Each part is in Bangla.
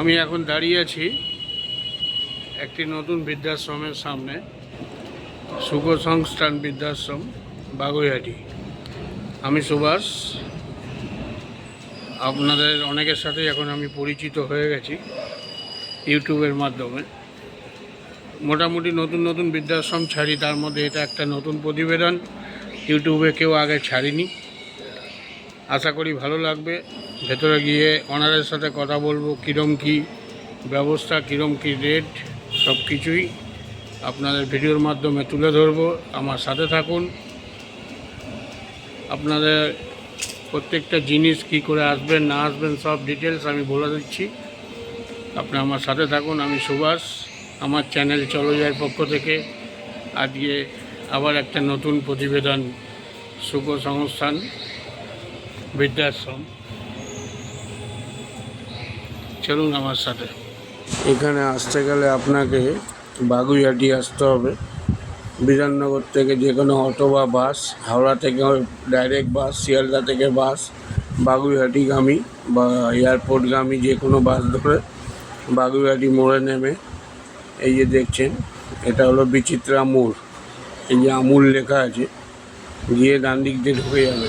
আমি এখন দাঁড়িয়ে আছি একটি নতুন বৃদ্ধাশ্রমের সামনে সুখ সংস্থান বৃদ্ধাশ্রম, বাগুইহাটি। আমি সুভাষ, আপনাদের অনেকের সাথে এখন আমি পরিচিত হয়ে গেছি ইউটিউবের মাধ্যমে। মোটামুটি নতুন নতুন বৃদ্ধাশ্রম ছাড়ি, তার মধ্যে এটা একটা নতুন প্রতিবেদন, ইউটিউবে কেউ আগে ছাড়িনি। আশা করি ভালো লাগবে। ভেতরে গিয়ে ওনাদের সাথে কথা বলব, কীরম কী ব্যবস্থা, কীরম কী রেট সব কিছুই আপনাদের ভিডিওর মাধ্যমে তুলে ধরবো। আমার সাথে থাকুন। আপনাদের প্রত্যেকটা জিনিস কি করে আসবেন, না আসবেন, সব ডিটেলস আমি বলে দিচ্ছি। আপনি আমার সাথে থাকুন, আমি সুভাষ। আমার চ্যানেল চলো যায় পক্ষ থেকে। আজকে আবার একটা নতুন প্রতিবেদন সুখ সংস্থান। বৃদ্ধাশ্রম। চলুন আমার সাথে। এখানে আসতে গেলে আপনাকে বাগুইহাটি আসতে হবে। বিধাননগর থেকে যে কোনো অটো বা বাস, হাওড়া থেকে ডাইরেক্ট বাস, শিয়ালদা থেকে বাস, বাগুইহাটিগামী বা এয়ারপোর্টগামী যে কোনো বাস ধরে বাগুইহাটি মোড়ে নেমে এই যে দেখছেন, এটা হলো বিচিত্রা মোড়। এই যে আমুল লেখা আছে, গিয়ে ডান দিক দিয়ে ঢুকে যাবে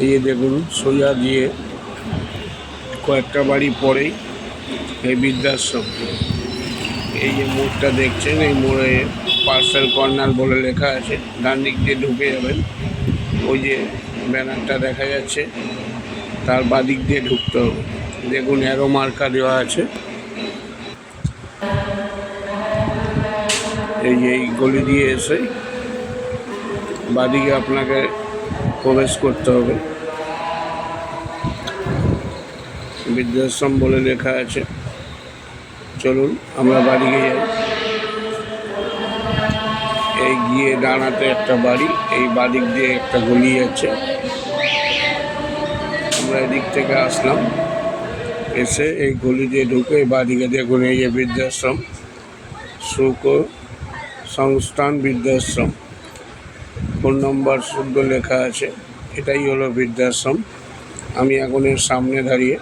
এই যে দেখুন, সোজা দিয়ে কয়েকটা বাড়ি পরেই এই বৃদ্ধাশ্রম। এই যে মোড়টা দেখছেন, এই মোড়ে পার্সেল কর্নার বলে লেখা আছে, ডান দিক দিয়ে ঢুকে যাবেন। ওই যে ব্যানারটা দেখা যাচ্ছে, তার বাদিক দিয়ে ঢুকতে হবে। দেখুন অ্যারো মার্কা দেওয়া আছে। এই যে এই গলি দিয়ে এসে বাদিকে আপনাকে প্রবেশ করতে হবে। বৃদ্ধাশ্রম বলে লেখা আছে। চলুন, আমরা বাড়িকে যাই এই গিয়ে ডানাতে একটা বাড়ি, এই বাদিক দিয়ে একটা গলি আছে। আমরা এদিক থেকে আসলাম। এসে এই গলি দিয়ে ঢুকে বাদিকে দেখুন এই যে বৃদ্ধাশ্রম, সুখ সংস্থান বৃদ্ধাশ্রম। ফোন নম্বর শুদ্ধ লেখা আছে, এটাই হলো বৃদ্ধাশ্রম। আমি এখন এর সামনে দাঁড়িয়ে,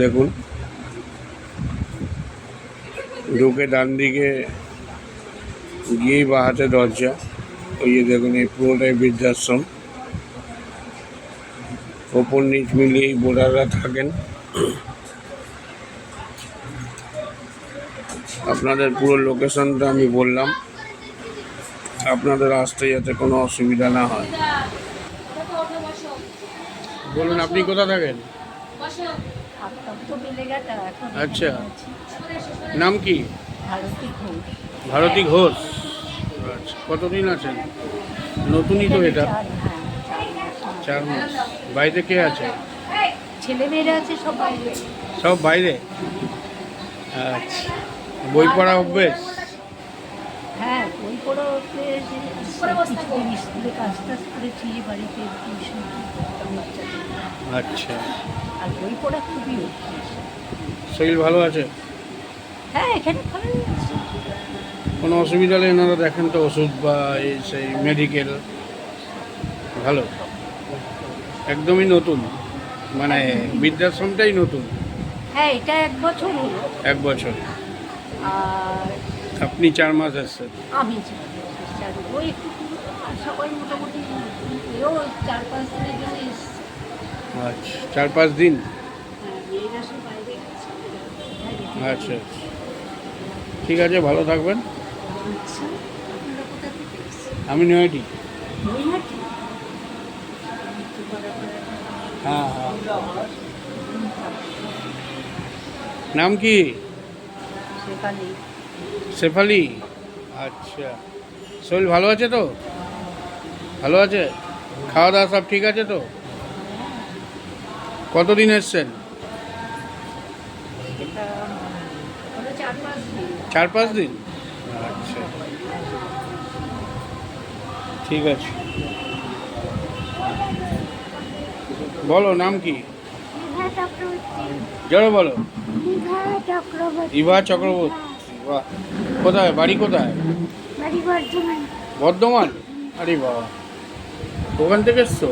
দেখুন, ঢুকে ডান দিকে গিয়েই বা হাতে দরজা, ওই যে দেখুন, এই পুরোটাই বৃদ্ধাশ্রম। ওপর নিচ মিলিয়েই বোর্ডাররা থাকেন। আপনাদের পুরো লোকেশনটা আমি বললাম। আপনাদের আসতে যাতে কোনো অসুবিধা না হয়। বলুন আপনি কোথা থাকেন? আচ্ছা। নাম কি? ভারতী ঘোষ। আচ্ছা কতদিন আছেন? নতুনই তো এটা। চার মাস। বাড়িতে কে আছে? ছেলে মেয়েরা আছে সবাই সব বাইরে? আচ্ছা। বই পড়া অভ্যেস? বই যে স্কুলে কাজ টাজ করেছি বাড়িতে টিউশন আচ্ছা। আর বই পড়া খুবই শরীর ভালো আছে? হ্যাঁ এখানে ভালোই আছে। কোনো অসুবিধা হলে এনারা দেখেন তো ওষুধ বা এই সেই মেডিকেল ভালো। একদমই নতুন। মানে বৃদ্ধাশ্রমটাই নতুন। হ্যাঁ এটা এক বছর হলো। এক বছর। আর আপনি চার মাস এসছেন আমি চার বছর, চার ওই একটু আর সবাই মোটামুটি এও চার পাঁচ দিনের জন্য এসছে। আচ্ছা চার পাঁচ দিন? হ্যাঁ মেয়েরা সব বাইরে গেছে। আচ্ছা আচ্ছা। ঠিক আছে ভালো থাকবেন। আচ্ছা আপনারা কোথা থেকে এসেছেন? আমি নয়টি নৈহাটি? হ্যাঁ হ্যাঁ। নাম কি? সেখানে শেফালি? আচ্ছা। শরীর ভালো আছে তো? ভালো আছে? খাওয়া দাওয়া সব ঠিক আছে তো? কতদিন এসছেন? চার পাঁচ দিন। আচ্ছা। ঠিক আছে। বলো নাম কি? দীঘা বলো। চক্রবর্তী। ইভা চক্রবর্তী। বাহ কোথায়? বাড়ি কোথায়? বর্ধমান। আরে বাবা। ওখান থেকে এসছো?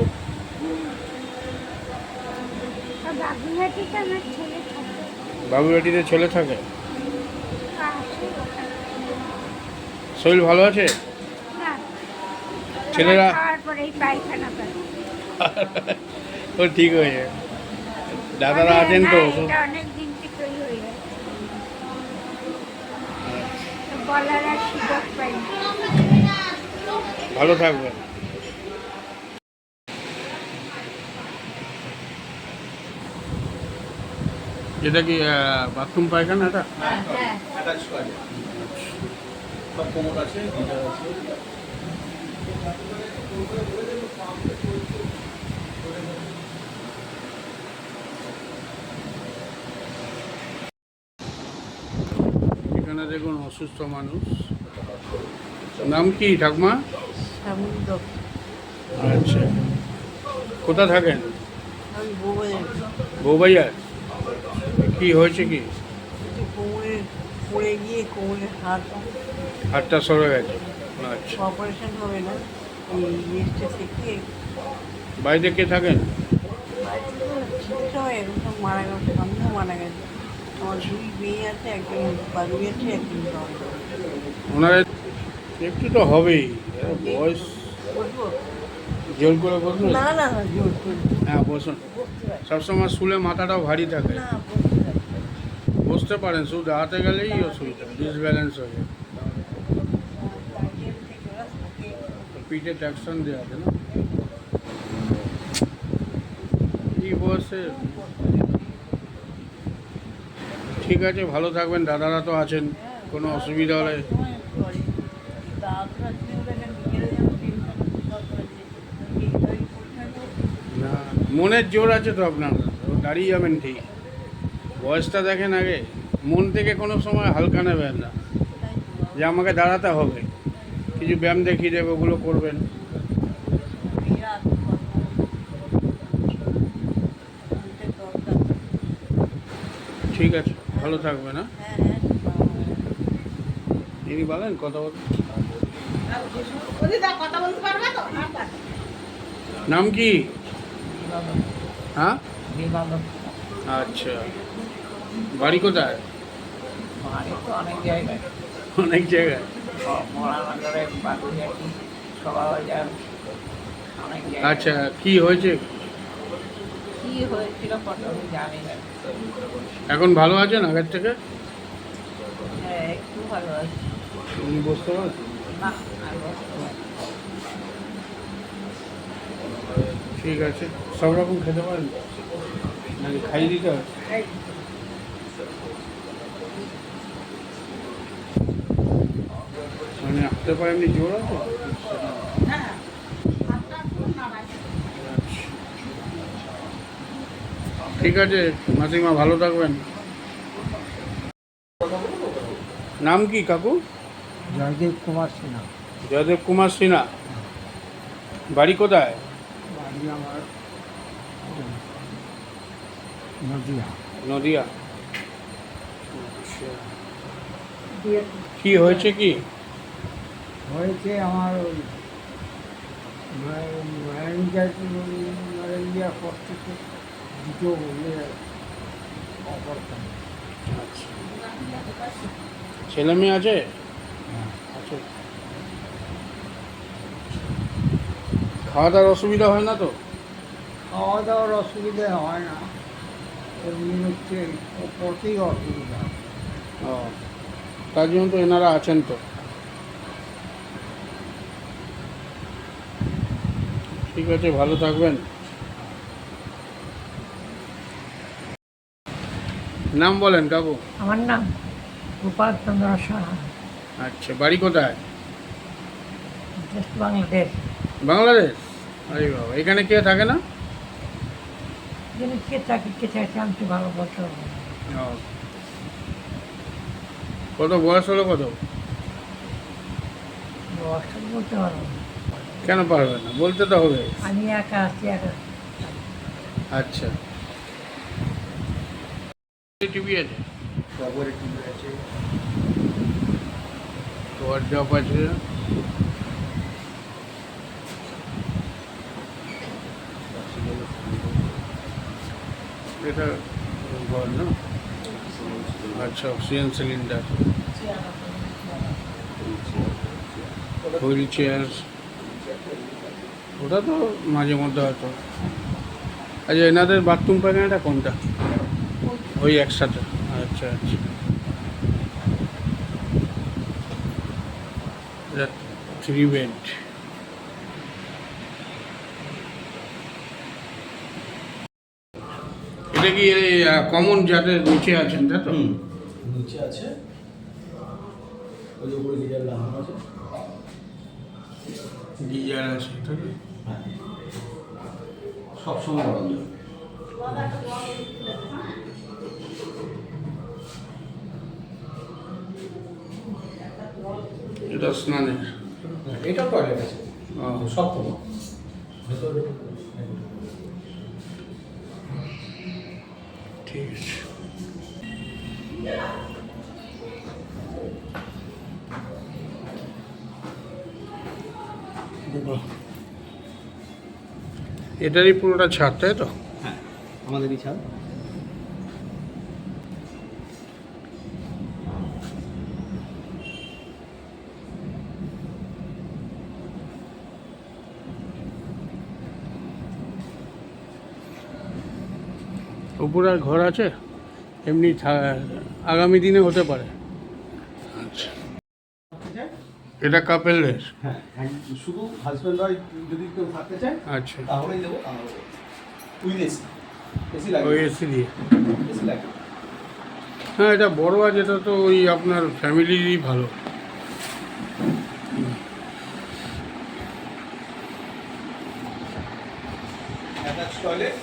আমার ছেলে থাকে। বাবুবাটিতে ছেলে থাকে? শরীর ভালো আছে? ছেলেরা- ও ঠিক হয়ে দাদারা আছেন তো না, এটা অনেক দিন থেকেই হয়ে গেছে বলার আর সুযোগ পাইনি ভালো থাকবেন। এটা কি বাথরুম পায়খানা এটা? এখানে দেখুন অসুস্থ মানুষ। নাম কি ঠাকুমা? আচ্ছা। কোথা থাকেন? বৌবাইয়ার কি হয়েছে কি? পড়ে গিয়ে হাতটা সরে গেছে। আচ্ছা। অপারেশন হবে না। বাড়িতে কে থাকেন? মারা গেছে আমিও মারা গেছে। আমার দুই মেয়ে আছে একজন বাড়ি আছে একজন ওনারা একটু তো হবেই। বয়স জোর করে বলুন না না না জোর করে হ্যাঁ বসুন। সবসময় শুলে মাথাটাও ভারী থাকে। বসতে পারেন শুধু দাঁড়াতে গেলেই অসুবিধা ডিসব্যালেন্স হয়ে যায়। পিঠে ট্যাকশন দেওয়া আছে না? এই বয়সে ঠিক আছে, ভালো থাকবেন, দাদারা তো আছেন, কোনো অসুবিধা হলে। না, মনের জোর আছে তো আপনার দাঁড়িয়ে যাবেন ঠিক। বয়সটা দেখেন আগে, মন থেকে কোনো সময় হালকা নেবেন না, যে আমাকে দাঁড়াতে হবে। কিছু ব্যায়াম দেখিয়ে দেবে, ওগুলো করবেন। ঠিক আছে। ভালো থাকবে না? ইনি বলেন, কথা বল। নাম কি? হ্যাঁ? আচ্ছা। বাড়ি কোথায়? অনেক জায়গায়। অনেক জায়গায় আচ্ছা কি হয়েছে? কি হয়েছিল জানি না। এখন ভালো আছেন আগের থেকে? হ্যাঁ উনি বসতে ঠিক আছে। সব রকম খেতে পারেন? নাকি খাইয়ে দিতে হবে? মানে হাতে পায়ে এমনি জোর আছে? ঠিক আছে মাসিমা ভালো থাকবেন। নাম কি কাকু? জয়দেব কুমার সিনহা। জয়দেব কুমার সিনহা। বাড়ি কোথায়? বাড়ি আমার নদিয়া। নদিয়া। কি হয়েছে কি? হয়েছে আমার ওই ম্যালেরিয়া পর দুটো অপারেশন আচ্ছা ছেলে মেয়ে আছে? আছে। খাওয়া দাওয়ার অসুবিধা হয় না তো? খাওয়া দাওয়ার অসুবিধা হয় না। এমনি হচ্ছে পড়তেই অসুবিধা। ও তার জন্য তো এনারা আছেন তো। ঠিক আছে ভালো থাকবেন। নাম বলেন কাকু। আমার নাম গোপাল চন্দ্র সাহা। আচ্ছা বাড়ি কোথায়? বাংলাদেশ বাংলাদেশ? আরে বাবা এখানে কে থাকে না? যিনি কে চাকরি কে চাকরি আমি তো ভালো বলতে। কত বয়স হলো কত? বয়সটা বলতে পারব কেন পারবে না? বলতে তো হবে। আমি একা আছি একা। আচ্ছা। টিভি আছে? খবরে টিভি আছে। হোয়াটসঅ্যাপ আছে। এটা ঘর না? আচ্ছা অক্সিজেন সিলিন্ডার হুইল চেয়ার ওটা তো মাঝে মধ্যে হয়তো। আচ্ছা এনাদের বাথরুম পায়খানাটা কোনটা? ওই একসাথে। আচ্ছা আচ্ছা। থ্রি বেড এটা কি কমন যাদের নিচে আছেন তাই তো? নিচে আছে। ওই উপরে গিজার লাগানো আছে। গিজার? হ্যাঁ। সবসময় গরম এটা স্নানের এটাও টয়লেট আছে সব কোনো ঠিক আছে। এটারই পুরোটা ছাদ তাই তো? হ্যাঁ আমাদেরই ছাদ। আর ঘর আছে এমনি আগামী দিনে হতে পারে। আচ্ছা এটা কাপেলের হ্যাঁ শুধু হাজব্যান্ড ওয়াইফ যদি কেউ থাকতে চায় আচ্ছা। তাহলেই দেবো উইথ এসি এসি লাগবে ওই এসি দিয়ে। এসি লাগবে হ্যাঁ এটা বড় আছে এটা তো ওই আপনার ফ্যামিলিরই ভালো। অ্যাটাচ টয়লেট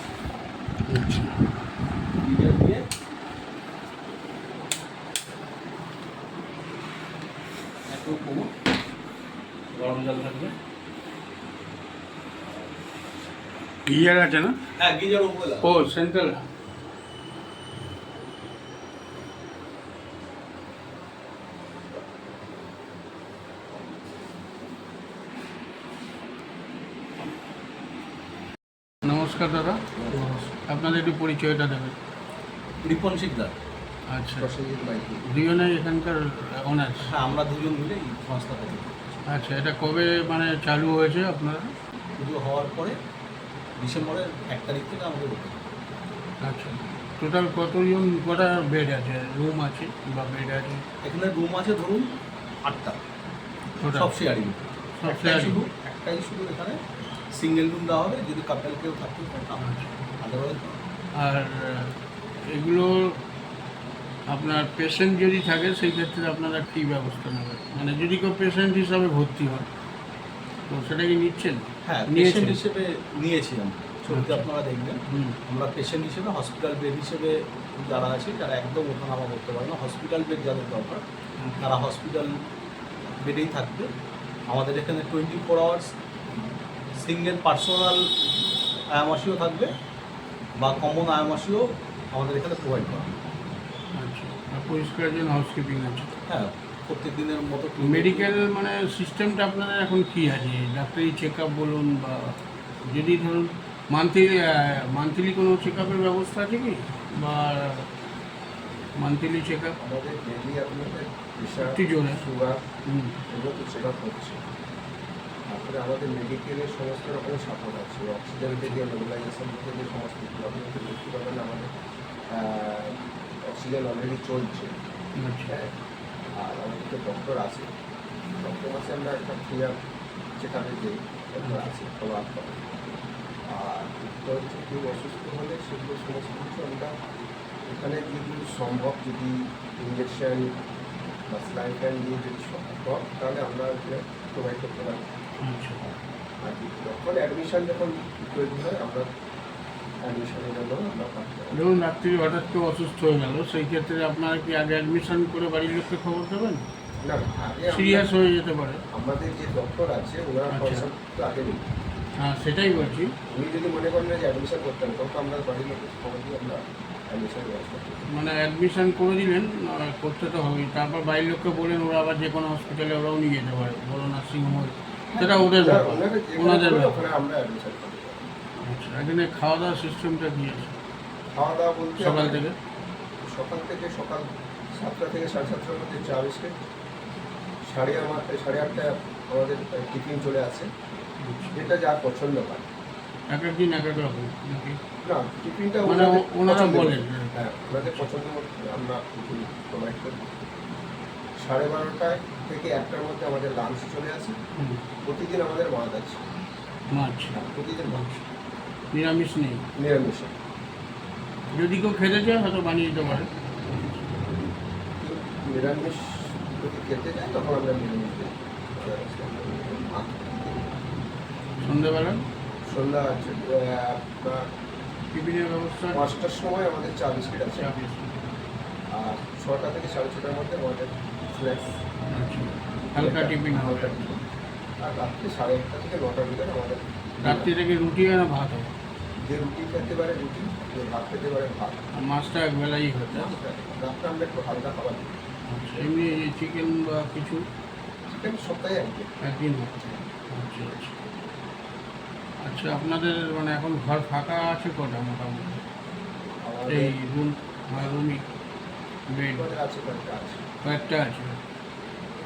আচ্ছা গিজার দিয়ে একটু কমো গরম জল থাকবে গিজার আছে না? হ্যাঁ গিজার উপরে ও সেন্ট্রাল। নমস্কার দাদা। আপনাদের একটু পরিচয়টা দেবেন। রিপন শিকদার। আচ্ছা। দুজনে এখানকার ওনার হ্যাঁ আমরা দুজন মিলে সংস্থা আচ্ছা এটা কবে মানে চালু হয়েছে আপনারা? পুজো হওয়ার পরে ডিসেম্বরের এক তারিখ থেকে আমাদের। আচ্ছা টোটাল কতজন কটা বেড আছে? রুম আছে বা বেড আছে? এখানে রুম আছে ধরুন আটটা। সব শেয়ারিং সব একটাই? শুধু একটাই শুধু এখানে সিঙ্গেল রুম দেওয়া হবে যদি কাপেল কেউ থাকতে আদারওয়াইজ আর এগুলো আপনার পেশেন্ট যদি থাকে সেই ক্ষেত্রে আপনারা কী ব্যবস্থা নেবেন? মানে যদি কেউ পেশেন্ট হিসাবে ভর্তি হয় তো সেটা কি নিচ্ছেন? হ্যাঁ? পেশেন্ট হিসেবে নিয়েছি আমরা ছবিতে আচ্ছা। আপনারা দেখবেন। হুম। আমরা পেশেন্ট হিসেবে হসপিটাল বেড হিসেবে যারা আছে তারা একদম ওঠানামা করতে পারে না। হসপিটাল বেড যাদের দরকার তারা হসপিটাল বেডেই থাকবে। আমাদের এখানে twenty four hours single personal আয়ামাসিও থাকবে বা কমন আয়ামাসিও আমাদের এখানে প্রোভাইড করা। আচ্ছা। পরিষ্কার জন্য হাউসকিপিং আছে। হ্যাঁ। প্রত্যেক দিনের মতো মেডিকেল মানে সিস্টেমটা আপনাদের এখন কী আছে? ডাক্তারি চেক আপ বলুন বা যদি ধরুন মান্থলি মান্থলি কোনো চেক আপের ব্যবস্থা আছে কি? বা মান্থলি চেক আপ আমাদের ডেলি আপনাদের প্রেশার। সুগার হুম। এগুলো তো চেক আপ হচ্ছে। তারপরে আমাদের মেডিকেলের সমস্ত রকমের সাপোর্ট আছে। অক্সিজেন থেকে মোবিলাইজেশন থেকে সমস্ত কিছু আপনাদের দেখতে পাবেন আমাদের অক্সিজেন অলরেডি চলছে। আচ্ছা। হ্যাঁ। আর আমাদের তো ডক্টর আছে। ডক্টর মাসে আমরা একটা আপ চেক আপে দিই ডক্টর আছে ফলো আপ করে। আর হচ্ছে কেউ অসুস্থ হলে সেগুলো সমস্ত কিছু আমরা এখানে যদি সম্ভব যদি ইঞ্জেকশন বা স্লাইন ফ্যান দিয়ে যদি সম্ভব তাহলে আমরা প্রোভাইড করতে পারি। আচ্ছা। আর যখন অ্যাডমিশন যখন তৈরি হয় আমরা ধরুন রাত্রি হঠাৎ কেউ অসুস্থ হয়ে গেল সেই ক্ষেত্রে আপনারা কি আগে অ্যাডমিশন করে বাড়ির লোককে খবর দেবেন? না সিরিয়াস হয়ে যেতে পারে। আমাদের যে ডক্টর আছে ওনারা আচ্ছা। কনসাল্ট আগে নিই। হ্যাঁ সেটাই বলছি। উনি যদি মনে করেন যে অ্যাডমিশন করতেন তখন আমরা বাড়ির লোকের খবর দিয়ে আমরা মানে অ্যাডমিশন করে দিলেন করতে তো হবেই। তারপর বাড়ির লোককে বলেন ওরা আবার যে কোনো হসপিটালে ওরাও নিয়ে যেতে পারে বড় নার্সিংহোমে সেটা ওদের ব্যাপার ওনাদের ব্যাপার। আমরা অ্যাডমিশন আচ্ছা এখানে খাওয়া দাওয়ার সিস্টেমটা কি আছে? খাওয়া দাওয়া বলতে সকাল থেকে? সকাল থেকে সকাল সাতটা থেকে সাড়ে সাতটার মধ্যে চা বিস্কিট। সাড়ে আমার সাড়ে আটটা আমাদের টিফিন চলে আসে। যেটা যা পছন্দ হয়। এক এক দিন এক এক রকম না টিফিনটা মানে ওনারা বলেন। হ্যাঁ। ওনাদের পছন্দ মতো আমরা টিফিন প্রোভাইড করি। সাড়ে বারোটায় থেকে একটার মধ্যে আমাদের লাঞ্চ চলে আসে। প্রতিদিন আমাদের মাছ আছে। মাছ হ্যাঁ, প্রতিদিন মাছ নিরামিষ নেই। নিরামিষ। যদি কেউ খেতে চায় হয়তো বানিয়ে দিতে পারে। নিরামিষ যদি খেতে যায় তখন আমরা নিরামিষ। সন্ধ্যেবেলা? সন্ধ্যা আছে আপনার টিফিনের ব্যবস্থা? পাঁচটার সময় আমাদের চা বিস্কিট আছে। আর ছটা থেকে সাড়ে ছটার মধ্যে আমাদের স্ন্যাক্স। আচ্ছা। হালকা টিফিন। হবে হালকা টিফিন। আর রাত্রি সাড়ে একটা থেকে নটার ভিতরে আমাদের রাত্রি থেকে রুটি আর ভাত হবে। যে রুটি খেতে পারে রুটি যে ভাত খেতে পারে ভাত। মাছটা একবেলাই হতে রাত্রে আমরা একটু হালকা খাবার দিই। আচ্ছা এমনি চিকেন বা কিছু? চিকেন সপ্তাহে একদিন একদিন আচ্ছা আচ্ছা। আচ্ছা আপনাদের মানে এখন ঘর ফাঁকা আছে কটা মোটামুটি? এই রুম রুমই বেড। আছে কয়েকটা আছে। কয়েকটা আছে?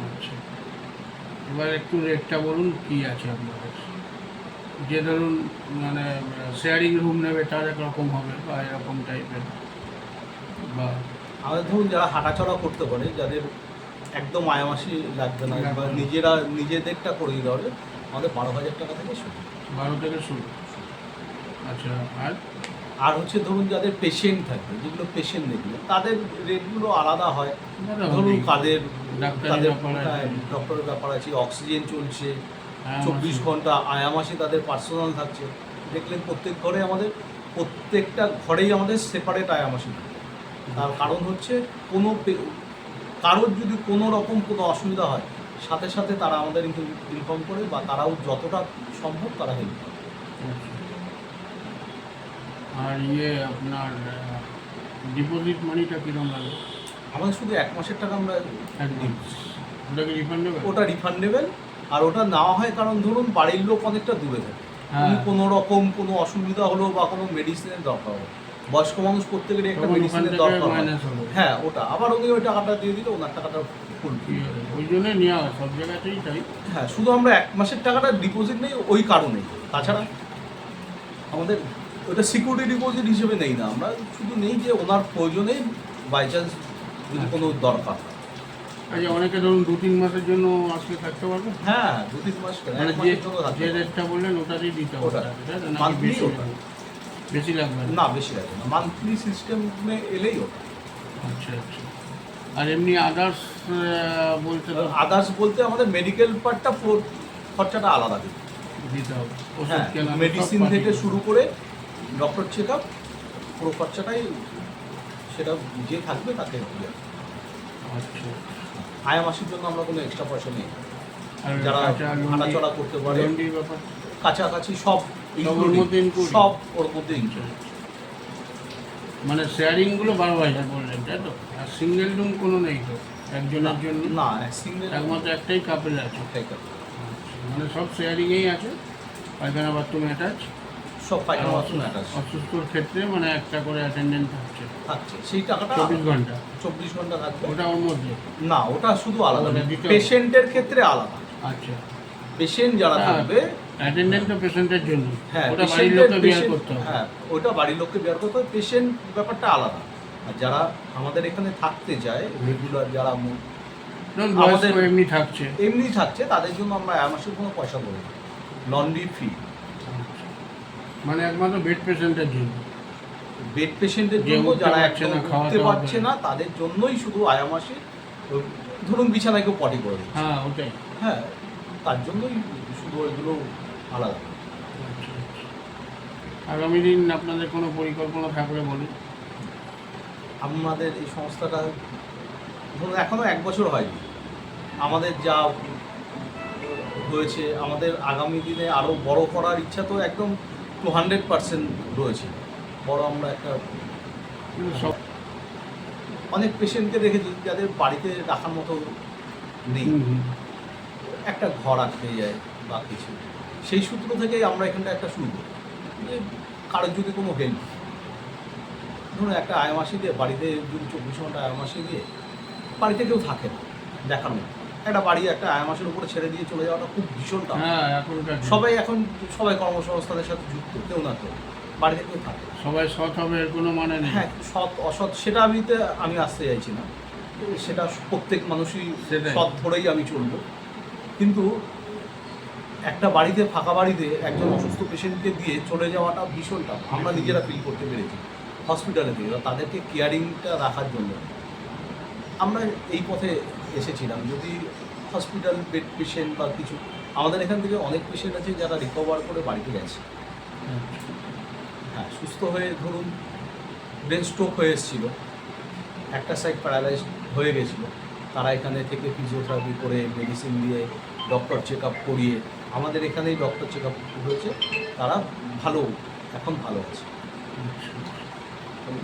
আচ্ছা। এবার একটু রেটটা বলুন কি আছে আপনাদের? যে ধরুন মানে শেয়ারিং রুম নেবে তার একরকম হবে বা এরকম টাইপের বা আমাদের ধরুন যারা হাঁটাচলা করতে পারে যাদের একদম আয়ামাসি লাগবে না বা নিজেরা নিজেদেরটা করে দিতে হবে আমাদের বারো হাজার টাকা থেকে শুরু। বারো থেকে শুরু। আচ্ছা আর? আর হচ্ছে ধরুন যাদের পেশেন্ট থাকে যেগুলো পেশেন্ট দেখবে তাদের রেটগুলো আলাদা হয়। ধরুন কাদের তাদের ডক্টরের ব্যাপার আছে। অক্সিজেন চলছে হ্যাঁ, চব্বিশ ঘণ্টা আয়ামাসি তাদের পার্সোনাল থাকছে। দেখলেন প্রত্যেক ঘরে আমাদের প্রত্যেকটা ঘরেই আমাদের সেপারেট আয়ামাসি তার কারণ হচ্ছে কোনো কারোর যদি কোনো রকম কোনো অসুবিধা হয় সাথে সাথে তারা আমাদের ইনফর্ম করে বা তারাও যতটা সম্ভব তারা হেল্প করে। আচ্ছা। আর ইয়ে আপনার ডিপোজিট মানিটা কীরকম লাগে? আমাদের শুধু এক মাসের টাকা আমরা ওটা কি রিফান্ড দেবে ওটা রিফান্ডেবল আর ওটা নেওয়া হয় কারণ ধরুন বাড়ির লোক অনেকটা দূরে থাকে হ্যাঁ। উনি কোনো রকম কোনো অসুবিধা হলো বা কোনো মেডিসিনের দরকার হলো বয়স্ক মানুষ প্রত্যেকেরই একটা মেডিসিনের দরকার হয়। হ্যাঁ ওটা আবার উনি ওই টাকাটা দিয়ে দিলে ওনার টাকাটা হবে? ওই জন্যই নেওয়া হয় সব জায়গাতেই তাই হ্যাঁ শুধু আমরা এক মাসের টাকাটা ডিপোজিট নেই ওই কারণেই তাছাড়া আমাদের ওটা সিকিউরিটি ডিপোজিট হিসেবে নেই না আমরা শুধু নেই যে ওনার প্রয়োজনে বাই চান্স যদি কোনো দরকার হয়। আচ্ছা অনেকে ধরুন দু তিন মাসের জন্য আসলে থাকতে পারবে? হ্যাঁ দু তিন মাস মানে যে যে রেটটা বললেন ওটাতেই দিতে হবে। বেশি ওটা। লাগবে? বেশি লাগবে না? বেশি লাগে না। মান্থলি সিস্টেমে এলেই ওটা। আচ্ছা আচ্ছা। আর এমনি আদার্স বলতে আদার্স বলতে আমাদের মেডিকেল পার্টটা খরচাটা আলাদা দিতে হবে। হ্যাঁ মেডিসিন থেকে শুরু করে ডক্টর চেক আপ পুরো খরচাটাই সেটা যে থাকবে তাকে দিয়ে আচ্ছা। আয়া মাসের জন্য আমরা কোনো এক্সট্রা পয়সা নেই। যারা হাঁটাচলা করতে পারে কাছাকাছি সব? সব ওর মধ্যে। মানে শেয়ারিংগুলো বারো হাজার বললেন তাই তো? আর সিঙ্গেল রুম কোনো নেই তো একজনের জন্য? না সিঙ্গেল একমাত্র একটাই কাপেল আছে। আচ্ছা, মানে সব শেয়ারিংয়েই আছে। পায়খানা বাথরুম অ্যাটাচ সব পায়খানা বাথরুম অসুস্থর ক্ষেত্রে মানে একটা করে অ্যাটেন্ডেন্ট থাকছে। থাকছে। সেই টাকাটা চব্বিশ ঘণ্টা। চব্বিশ ঘণ্টা থাকবে? ওটা ওর মধ্যে? না ওটা শুধু আলাদা। পেশেন্টের ক্ষেত্রে আলাদা। আচ্ছা। পেশেন্ট যারা হ্যাঁ। থাকবে অ্যাটেন্ডেন্ট তো পেশেন্টের জন্য। হ্যাঁ ওটা বাড়ির লোককে বিয়ার করতে হবে। হ্যাঁ ওটা বাড়ির লোককে বিয়ার করতে হবে। পেশেন্ট ব্যাপারটা আলাদা। আর যারা আমাদের এখানে থাকতে যায় রেগুলার যারা আমাদের- এমনি থাকছে। এমনি থাকছে তাদের জন্য আমরা এক মাসের কোনো পয়সা বলি লন্ড্রি ফি মানে একমাত্র বেড পেশেন্টের জন্য। বেড পেশেন্টের জন্য যারা একদম খাওয়াতে উঠতে পারছে না তাদের জন্যই শুধু আয়ামাসে ধরুন বিছানায় কেউ পটি করে দিচ্ছে। হ্যাঁ ওটাই। হ্যাঁ তার জন্যই শুধু ওইগুলো আলাদা। আচ্ছা, আচ্ছা। আগামী দিন আপনাদের কোনো পরিকল্পনা থাকলে বলুন। আমাদের এই সংস্থাটা ধরুন এখনও এক বছর হয়নি। আমাদের যা হয়েছে আমাদের আগামী দিনে আরও বড় করার ইচ্ছা তো একদম টু হান্ড্রেড পার্সেন্ট রয়েছে। বড় আমরা একটা সব অনেক পেশেন্টকে দেখেছি যাদের বাড়িতে রাখার মতো নেই। একটা ঘর আটকে যায় বা কিছু। সেই সূত্র থেকেই আমরা এখানটা একটা শুরু করি। যে কারোর যদি কোনো হেল্প ধরুন একটা আয়মাসি দিয়ে বাড়িতে যদি চব্বিশ ঘণ্টা আয়মাসি দিয়ে বাড়িতে কেউ থাকে না দেখার মতো। একটা বাড়ি একটা আয়মাসের উপরে ছেড়ে দিয়ে চলে যাওয়াটা খুব ভীষণ। হ্যাঁ সবাই এখন সবাই কর্মসংস্থানের সাথে যুক্ত কেউ না কেউ বাড়িতে কেউ থাকে। সবাই সৎ হবে এর কোনো মানে নেই। হ্যাঁ সৎ অসৎ সেটা আমিতে আমি আসতে চাইছি না। সেটা প্রত্যেক মানুষই। সৎ ধরেই আমি চলবো। কিন্তু একটা বাড়িতে ফাঁকা বাড়িতে একজন অসুস্থ পেশেন্টকে দিয়ে চলে যাওয়াটা ভীষণ টাফ। আমরা নিজেরা ফিল করতে পেরেছি হসপিটালে দিয়ে তাদেরকে কেয়ারিংটা রাখার জন্য। আমরা এই পথে এসেছিলাম। যদি হসপিটাল বেড পেশেন্ট বা কিছু আমাদের এখান থেকে অনেক পেশেন্ট আছে যারা রিকভার করে বাড়িতে গেছে। হ্যাঁ সুস্থ হয়ে ধরুন ব্রেন স্ট্রোক হয়ে এসেছিল একটা সাইড প্যারালাইজ হয়ে গেছিল তারা এখানে থেকে ফিজিওথেরাপি করে মেডিসিন দিয়ে ডক্টর চেক আপ করিয়ে আমাদের এখানেই ডক্টর চেক আপ হয়েছে তারা ভালো এখন ভালো আছে।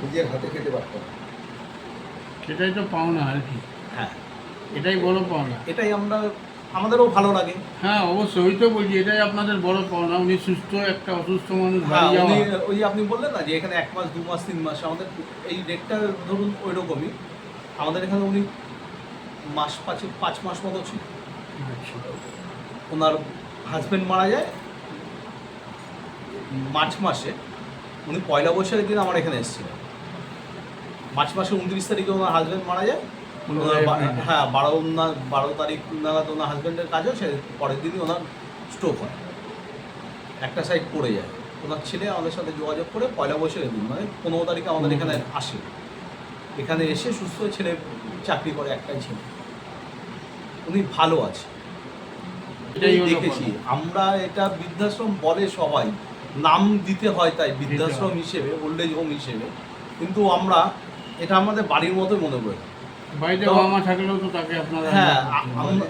নিজের হাতে খেতে পারতাম সেটাই তো পাওনা আর কি। হ্যাঁ। এটাই বড় পাওনা। এটাই আমরা আমাদেরও ভালো লাগে। হ্যাঁ অবশ্যই ওই তো বলছি এটাই আপনাদের বড় পাওনা। উনি সুস্থ একটা অসুস্থ মানুষ হ্যাঁ বাড়ি যাওয়া। ওই আপনি বললেন না যে এখানে এক মাস দু মাস তিন মাস আমাদের এই ডেটটা ধরুন ওই রকমই আমাদের এখানে উনি মাস পাঁচে পাঁচ মাস মতো ছিল। আচ্ছা। ওনার হাজব্যান্ড মারা যায় মার্চ মাসে। উনি পয়লা বৈশাখের দিন আমার এখানে এসেছিলেন। মার্চ মাসে উনত্রিশ তারিখে ওনার হাজব্যান্ড মারা যায়. হ্যাঁ বারো না বারো তারিখ নাগাদ ওনার হাজব্যান্ডের কাজ হয় পরের দিনই ওনার স্ট্রোক হয়। একটা সাইড পড়ে যায়। ওনার ছেলে আমাদের সাথে যোগাযোগ করে পয়লা বৈশাখের দিন মানে পনেরো তারিখে আমাদের এখানে আসে। এখানে এসে সুস্থ ছেলে চাকরি করে একটাই ছেলে। উনি ভালো আছে। এটাই এটাই দেখেছি। আমরা এটা বৃদ্ধাশ্রম বলে সবাই। নাম দিতে হয় তাই বৃদ্ধাশ্রম হিসেবে ওল্ড এজ হোম হিসেবে। কিন্তু আমরা এটা আমাদের বাড়ির মতো মনে করি। বাড়িতে বাবা মা থাকলেও তো তাকে আপনারা হ্যাঁ,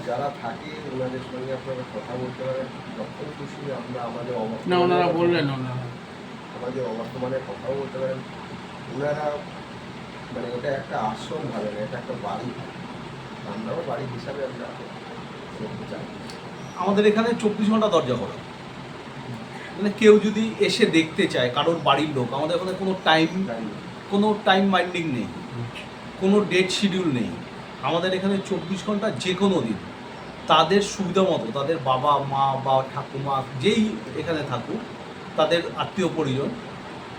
যারা থাকে ওনাদের সঙ্গে আপনারা কথা বলতে পারেন। যখন খুশি আমরা আমাদের না ওনারা বললেন ওনারা। আমাদের অবর্তমানে কথাও বলতে পারেন। ওনারা মানে ওটা একটা আশ্রম ভাবে না এটা একটা বাড়ি আমরাও বাড়ি হিসাবে আমরা আমাদের এখানে চব্বিশ ঘণ্টা দরজা খোলা। মানে কেউ যদি এসে দেখতে চায় কারোর বাড়ির লোক আমাদের ওখানে কোনো টাইম কোনো টাইম মাইন্ডিং নেই। কোনো ডেট শিডিউল নেই। আমাদের এখানে চব্বিশ ঘণ্টা যে কোনো দিন। তাদের সুবিধা মতো তাদের বাবা মা বা ঠাকুমা যেই এখানে থাকুক তাদের আত্মীয় পরিজন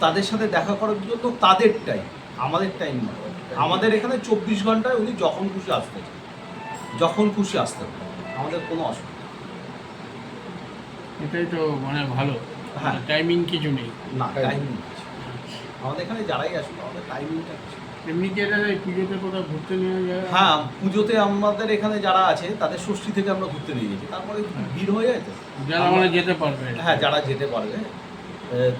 তাদের সাথে দেখা করার জন্য তো তাদের টাইম আমাদের টাইম নয়। আমাদের এখানে চব্বিশ ঘন্টায় উনি যখন খুশি আসতে চান। যখন খুশি আসতে পারেন। আমাদের কোনো অসুবিধা এটাই তো মানে ভালো। হ্যাঁ। টাইমিং কিছু নেই। না টাইমিং আমাদের এখানে যারাই আসুন আমাদের টাইমিংটা কিছু এমনি কি এটা পুজোতে কোথাও ঘুরতে নিয়ে যায়? হ্যাঁ পুজোতে আমাদের এখানে যারা আছে তাদের ষষ্ঠী থেকে আমরা ঘুরতে নিয়ে গেছি। তারপরে ভিড় হয়ে যায় তো। যারা যেতে পারবে। হ্যাঁ যারা যেতে পারবে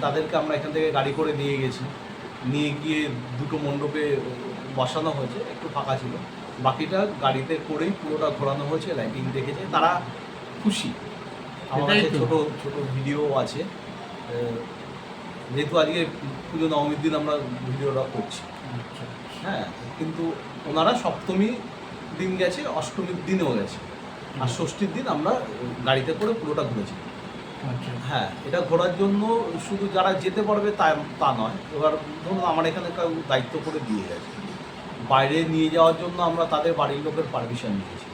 তাদেরকে আমরা এখান থেকে গাড়ি করে নিয়ে গেছি। নিয়ে গিয়ে দুটো মণ্ডপে বসানো হয়েছে একটু ফাঁকা ছিল। বাকিটা গাড়িতে করেই পুরোটা ঘোরানো হয়েছে লাইটিং দেখেছে। তারা খুশি। আমার কাছে। ছোট ছোট ভিডিও আছে। যেহেতু আজকে পুজো নবমীর দিন আমরা ভিডিওটা করছি। আচ্ছা। হ্যাঁ কিন্তু ওনারা সপ্তমী দিন গেছে অষ্টমীর দিনেও গেছে। আর ষষ্ঠীর দিন আমরা গাড়িতে করে পুরোটা ঘুরেছি। আচ্ছা। হ্যাঁ এটা ঘোরার জন্য শুধু যারা যেতে পারবে তা তা নয়। এবার ধরুন আমার এখানে কেউ দায়িত্ব করে দিয়ে গেছে। বাইরে নিয়ে যাওয়ার জন্য আমরা তাদের বাড়ির লোকের পারমিশন নিয়েছি।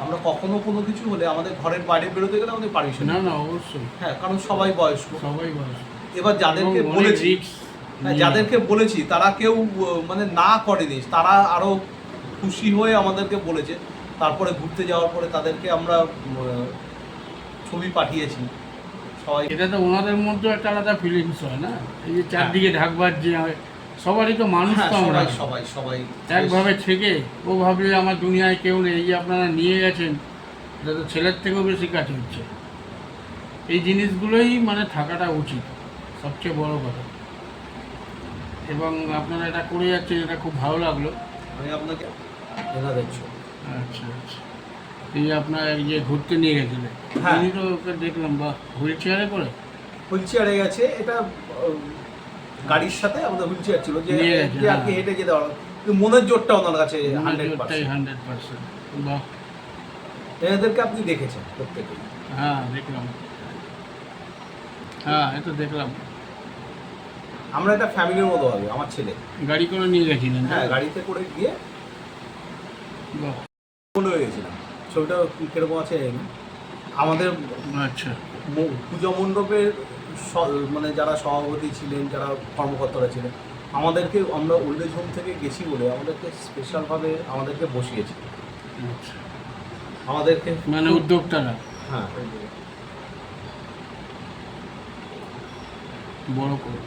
আমরা কখনো কোনো কিছু হলে আমাদের ঘরের বাইরে বেরোতে গেলে আমাদের পারমিশন না না অবশ্যই। হ্যাঁ কারণ সবাই বয়স্ক। সবাই বয়স এবার যাদেরকে বলেছি যাদেরকে বলেছি তারা কেউ মানে না করেনি। তারা আরও খুশি হয়ে আমাদেরকে বলেছে। তারপরে ঘুরতে যাওয়ার পরে তাদেরকে আমরা ছবি পাঠিয়েছি। সবাই এটা তো ওনাদের মধ্যে একটা আলাদা ফিলিংস হয় না? এই যে চারদিকে ঢাকবার যে হয় সবারই তো মানুষ হ্যাঁ তো আমরা। সবাই সবাই সবাই একভাবে থেকে ও ভাবলে আমার দুনিয়ায় কেউ নেই। এই যে আপনারা নিয়ে গেছেন এটা তো ছেলের থেকেও বেশি কাজ হচ্ছে। এই জিনিসগুলোই মানে থাকাটা উচিত। সবচেয়ে বড় কথা। এবং আপনারা এটা করে যাচ্ছেন এটা খুব ভালো লাগল। আমি আপনাকে এনাদের ছবি আচ্ছা আচ্ছা। এই যে আপনার এই যে ঘুরতে নিয়ে গেছিলেন হ্যাঁ। আমি তো ওকে দেখলাম বা হুইল চেয়ারে করে হুইল চেয়ারে গেছে এটা গাড়ির সাথে আমাদের হুইল চেয়ার ছিল যে যে হ্যাঁ। হেঁটে যেতে পারবে কিন্তু মনের জোরটা ওনার কাছে হান্ড্রেড পার্সেন্ট বাহ। এনাদেরকে আপনি দেখেছেন প্রত্যেকে হ্যাঁ দেখলাম। হ্যাঁ তো দেখলাম। আমরা একটা ফ্যামিলির মতো হবে আমার ছেলে। গাড়ি করে নিয়ে গেছিলেন? হ্যাঁ গাড়িতে করে গিয়ে মনে হয়ে গেছিলাম। ছবিটা কীরকম আছে আমাদের আচ্ছা। পুজো মণ্ডপের মানে যারা সভাপতি ছিলেন যারা কর্মকর্তারা ছিলেন আমাদেরকে আমরা ওল্ড হোম থেকে গেছি বলে আমাদেরকে স্পেশালভাবে আমাদেরকে বসিয়েছে। আচ্ছা। আমাদেরকে মানে উদ্যোক্তারা? হ্যাঁ। বড় করে।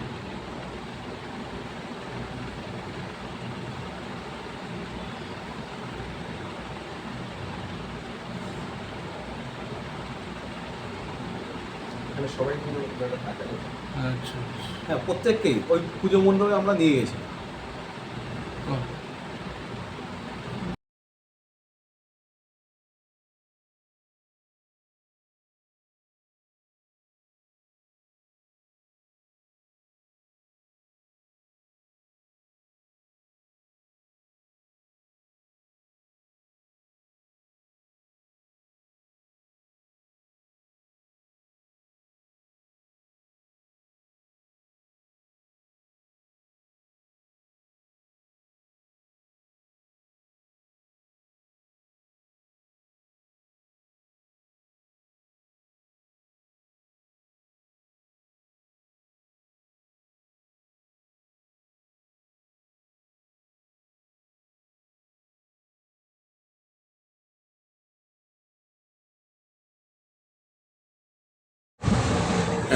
এখানে সবাই কিন্তু থাকে আচ্ছা। হ্যাঁ প্রত্যেককেই। ওই পুজো মণ্ডপে আমরা নিয়ে গেছি।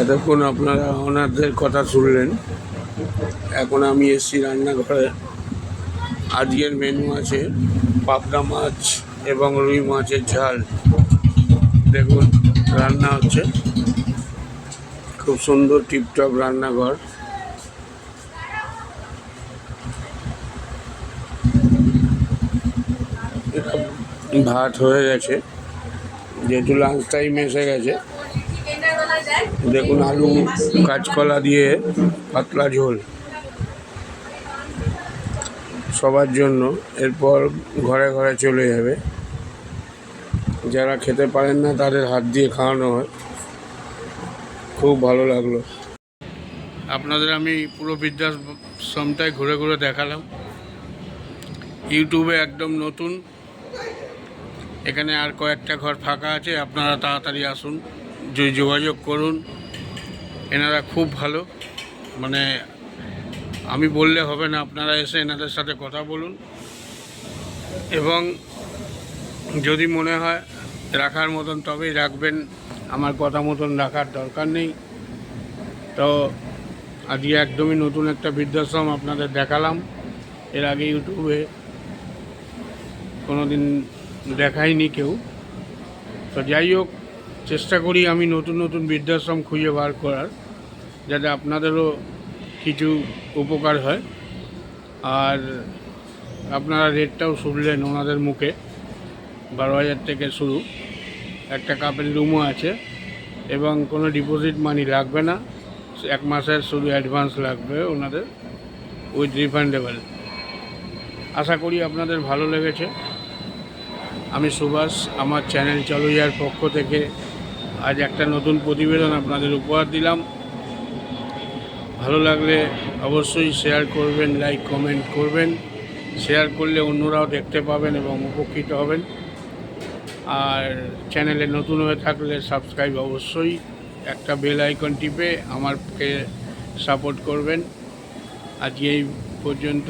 এতক্ষণ আপনারা ওনাদের কথা শুনলেন। এখন আমি এসছি রান্নাঘরে। আজকের মেনু আছে পাবদা মাছ এবং রুই মাছের ঝাল। দেখুন, রান্না হচ্ছে। খুব সুন্দর টিপটপ রান্নাঘর। ভাত হয়ে গেছে। যেহেতু লাঞ্চ টাইম এসে গেছে দেখুন আলু, কাঁচকলা দিয়ে পাতলা ঝোল। সবার জন্য। এরপর ঘরে ঘরে চলে যাবে। যারা খেতে পারেন না, তাদের হাত দিয়ে খাওয়ানো হয়। খুব ভালো লাগল। আপনাদের আমি পুরো বৃদ্ধাশ্রমটাই ঘুরে ঘুরে দেখালাম। ইউটিউবে একদম নতুন। এখানে আর কয়েকটা ঘর ফাঁকা আছে। আপনারা তাড়াতাড়ি আসুন। যোগাযোগ করুন। এনারা খুব ভালো। মানে আমি বললে হবে না, আপনারা এসে এনাদের সাথে কথা বলুন। এবং যদি মনে হয় রাখার মতন, তবেই রাখবেন। আমার কথা মতন রাখার দরকার নেই। তো আজকে একদমই নতুন একটা বৃদ্ধাশ্রম আপনাদের দেখালাম। এর আগে ইউটিউবে কোনো দিন দেখায়নি কেউ। তো যাই হোক চেষ্টা করি আমি নতুন নতুন বৃদ্ধাশ্রম খুঁজে বার করার, যাতে আপনাদেরও কিছু উপকার হয়। আর আপনারা রেটটাও শুনলেন ওনাদের মুখে। বারো হাজার থেকে শুরু। একটা কাপের রুমও আছে এবং কোনো ডিপোজিট মানি লাগবে না। এক মাসের শুধু অ্যাডভান্স লাগবে ওনাদের উইথ রিফান্ডেবল আশা করি আপনাদের ভালো লেগেছে। আমি সুভাষ, আমার চ্যানেল চলইয়ার পক্ষ থেকে আজ একটা নতুন প্রতিবেদন আপনাদের উপহার দিলাম। ভালো লাগলে অবশ্যই শেয়ার করবেন লাইক কমেন্ট করবেন। শেয়ার করলে অন্যরাও দেখতে পাবেন এবং উপকৃত হবেন। আর চ্যানেলে নতুন হয়ে থাকলে সাবস্ক্রাইব অবশ্যই একটা বেল আইকন টিপে আমারকে সাপোর্ট করবেন। আজকে এই পর্যন্ত।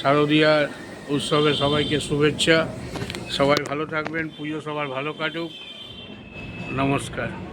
শারদীয়া উৎসবে সবাইকে শুভেচ্ছা। সবাই ভালো থাকবেন, পুজো সবার ভালো কাটুক। নমস্কার।